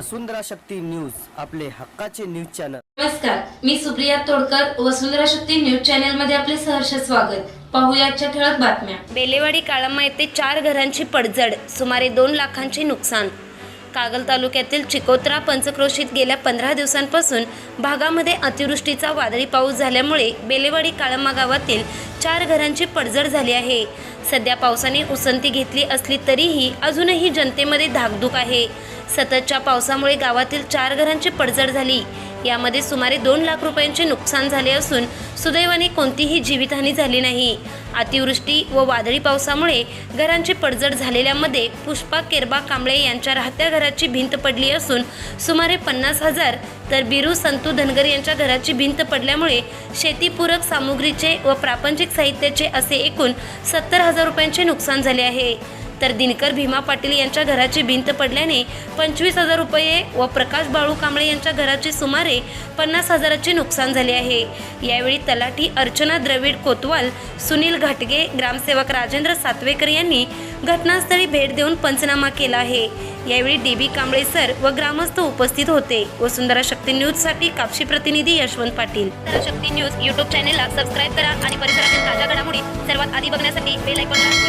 वसुंधरा Shakti news आपले हक्काचे news channel. नमस्कार मी सुप्रिया तोडकर वसुंधरा शक्ती न्यूज चॅनलमध्ये आपले सहर्ष स्वागत. पाहुयाच्या ठळक बातम्या. बेलेवाडी काळामा येथे चार घरांची पडझड सुमारे दोन लाखांचे नुकसान. कागल तालुक्यातील चिकोत्रा पंचक्रोशीत गेल्या पंधरा दिवसांपासून भागामध्ये अतिवृष्टीचा वादळी पाऊस झाल्यामुळे बेलेवाडी काळमा गावातील चार घरांची पडझड झाली आहे. सध्या पावसाने उसंती घेतली असली तरीही अजूनही जनतेमध्ये धाकधूक आहे. सततच्या पावसामुळे गावातील चार घरांची पडझड झाली. यामध्ये सुमारे दोन लाख रुपयांचे नुकसान झाले असून सुदैवाने कोणतीही जीवितहानी झाली नाही. अतिवृष्टी व वादळी पावसामुळे घरांची पडझड झालेल्यामध्ये पुष्पा केरबा कांबळे यांच्या राहत्या घराची भिंत पडली असून सुमारे पन्नास हजार तर बिरू संतू धनगर यांच्या घराची भिंत पडल्यामुळे शेतीपूरक सामुग्रीचे व प्रापंचिक साहित्याचे असे एकूण सत्तर हजार रुपयांचे नुकसान झाले आहे. तर दिनकर भीमा पाटील यांच्या घराची भिंत पडल्याने पंचवीस हजार रुपये व प्रकाश बाळू कांबळे यांच्या घराचे सुमारे पन्नास हजाराचे नुकसान झाले आहे. यावेळी तलाठी अर्चना द्रविड कोतवाल सुनील घाटगे ग्रामसेवक राजेंद्र सातवेकर यांनी घटनास्थळी भेट देऊन पंचनामा केला आहे. यावेळी डी बी कांबळे सर व ग्रामस्थ उपस्थित होते वसुंधरा शक्ती न्यूजसाठी कापशी प्रतिनिधी यशवंत पाटील. शक्ती न्यूज यूट्यूब चॅनेलला सबस्क्राईब करा आणि परिसरातील ताज्या घडामोडी सर्वात आधी बघण्यासाठी बेल आयकॉनला